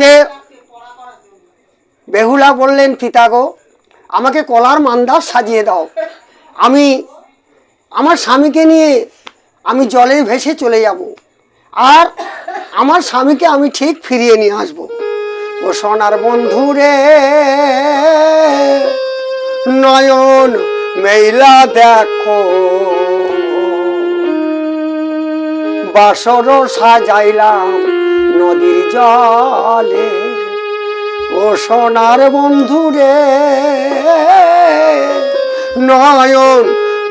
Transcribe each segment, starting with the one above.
কে? বেহুলা বললেন, পিতা গো, আমাকে কলার মান্দার সাজিয়ে দাও। আমি, আমার স্বামীকে নিয়ে আমি জলে ভেসে চলে যাব। আর আমার স্বামীকে আমি ঠিক ফিরিয়ে নিয়ে আসব। ও সোনার বন্ধু রে, নয়ন মেলা দেখো। বাসর সাজাইলাম নদীর জলে ও সোনার বন্ধু রে নয়ন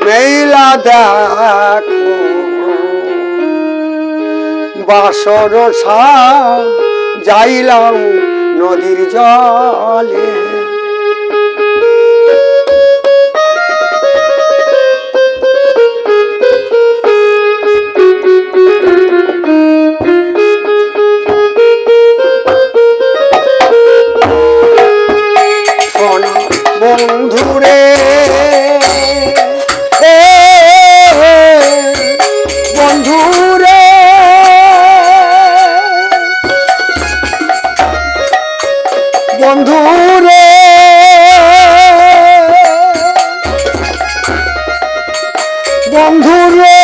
মেলা দেখো। বাসর যাইলাম নদীর জলে। বন্ধুরে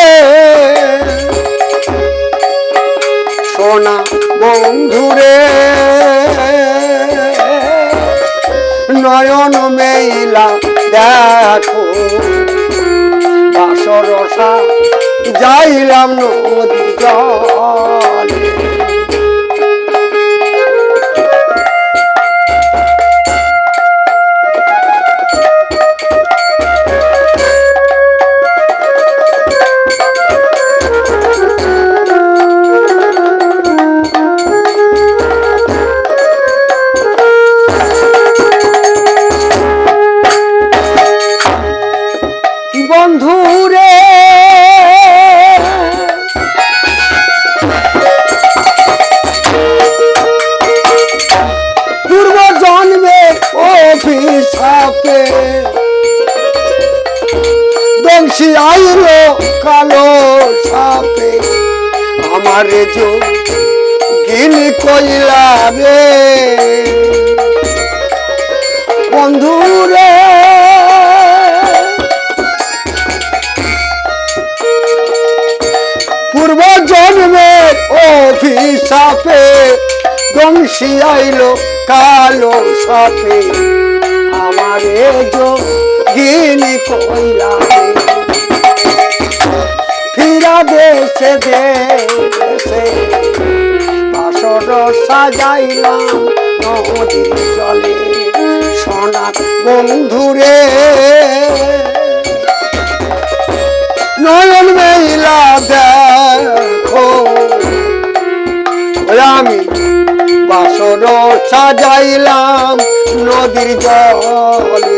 সোনা বন্ধুরে নয়ন মেলা দেখো। বাসরসা যাইলাম নদী আমার যো গিনি কইলা রে। বন্ধুরে পূর্ব জন্মে অভিশাপে বংশী আইলো কালো সাপে। আমারে যোগিনী কইলা ফিরা দেশে দেশে বাসর সাজাইলাম নদীর জলে। সোনা বন্ধুরে, নয়ন মেলা দেখো। আমি বাসর সাজাইলাম নদীর জলে।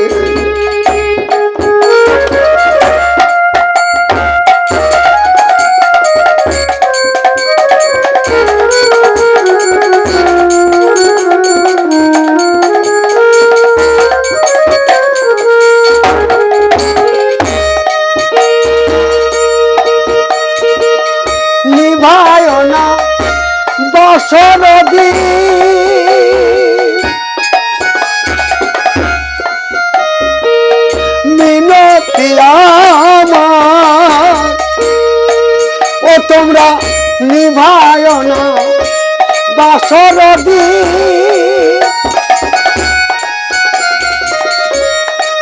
নিভায় না বসর মিনতি আমার ও তোমরা নিভায় না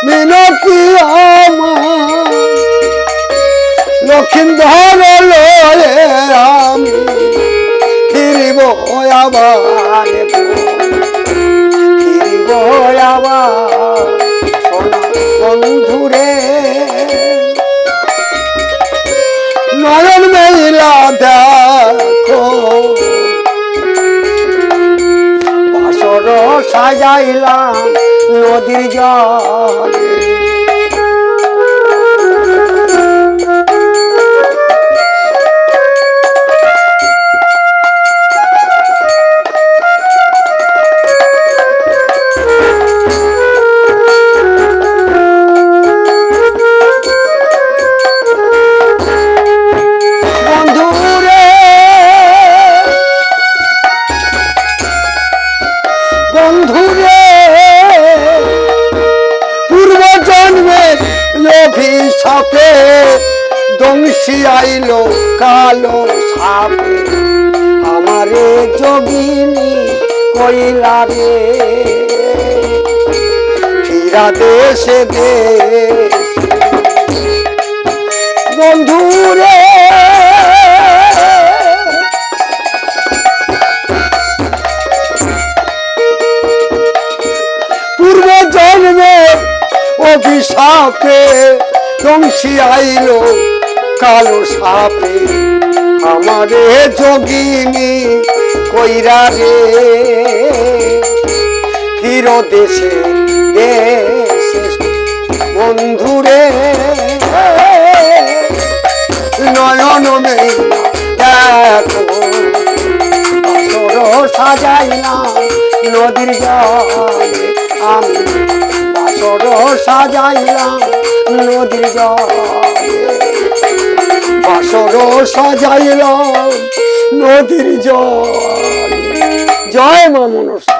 মিনতি আমার লক্ষিন্দর লয়ে আমি ফিরিব বন্ধুরে। নয়ন মেলা দেখো। বাসর সাজাইলাম নদীর জলে। অভিশাপে দংশি আইল কালো সাপে। আমারে যোগিনী কইলা রে ফিরা দেশে দে বন্ধু অভিশাপে দংশি আইলো কালো সাপে। আমারে যোগিনী কইরা রে। ফির দেশে দেশে বন্ধুরে নয়ন মেঘ দেখো। সাজাইলাম নদীর সাজাইলাম নদীর জল। বাসর সাজাইলাম নদীর জল। জয় মা মনসা।